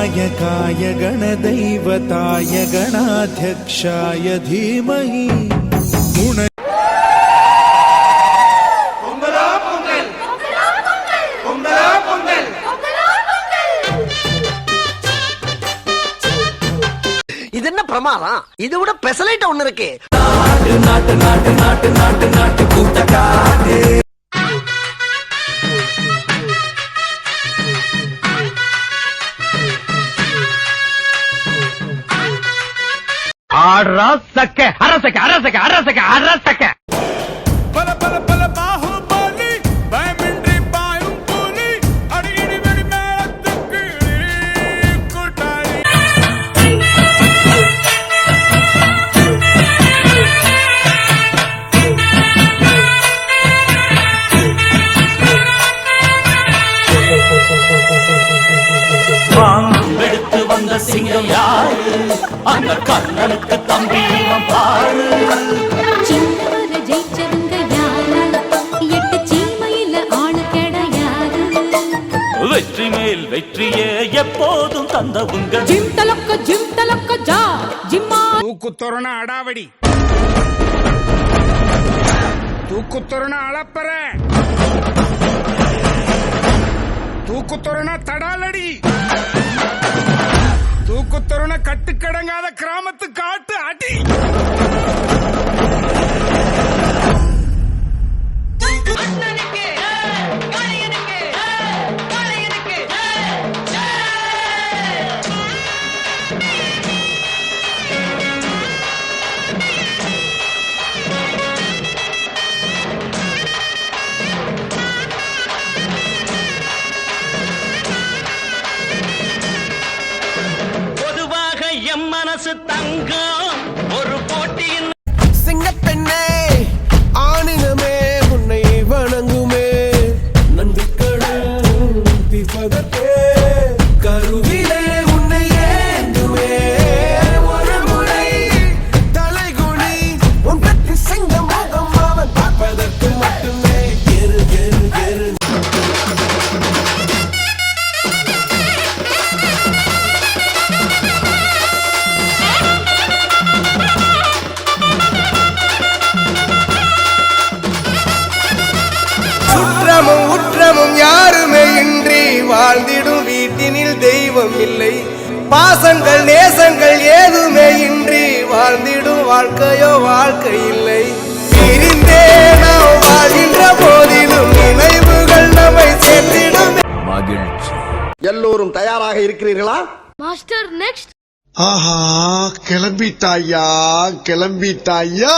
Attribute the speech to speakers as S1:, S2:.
S1: गणनायकाय गणदैवताय गणाध्यक्षाय धीमहि गुण
S2: இது என்ன பிரமாதம் இது விட பெசலைட் ஒண்ணு இருக்கு
S3: ஆடுறா சக்க அரசக்க அரசக்க அரசக்க அரசக்க.
S1: பல பல பல பாகுபலி பயமின்றி பாயும் புலி அடிக்கடி வெடி மேளத்துக்கு கூட்டாளி
S4: எடுத்து வந்த சிங்கம் யாரு? அந்த கண்ணனுக்கு வெற்றி மேல் வெற்றியே எப்போதும் தந்தவுங்க
S5: ஜிம் தலக்க ஜிம் தலக்க ஜா ஜிம்மா.
S6: தூக்குத்தொரண அடாவடி. தூக்குத்தொரண அளப்பற. தூக்குத்தொரண தடாலடி. தூக்குத்தொரண கட்டுக்கடங்காத கிராமத்து காட்டு அடி.
S4: காசு தங்கம் ஒரு போட்டியின்
S2: சிங்கப்பெண்ணே ஆணின
S7: சுற்றமும் உற்றமும் யாருமே இன்றி வாழ்ந்திடும் வீட்டினில் தெய்வம் இல்லை. பாசங்கள் நேசங்கள் ஏதுமே இன்றி வாழ்ந்திடும் வாழ்க்கையோ வாழ்க்கை இல்லை. பிரிந்தே நாம் வாழ்கின்ற போதிலும் நினைவுகள் நம்மை சேர்த்திடும்.
S2: எல்லோரும் தயாராக இருக்கிறீர்களா?
S5: மாஸ்டர் நெக்ஸ்ட்
S8: ஆஹா கிளம்பிட்டாயா கிளம்பிட்டாயா?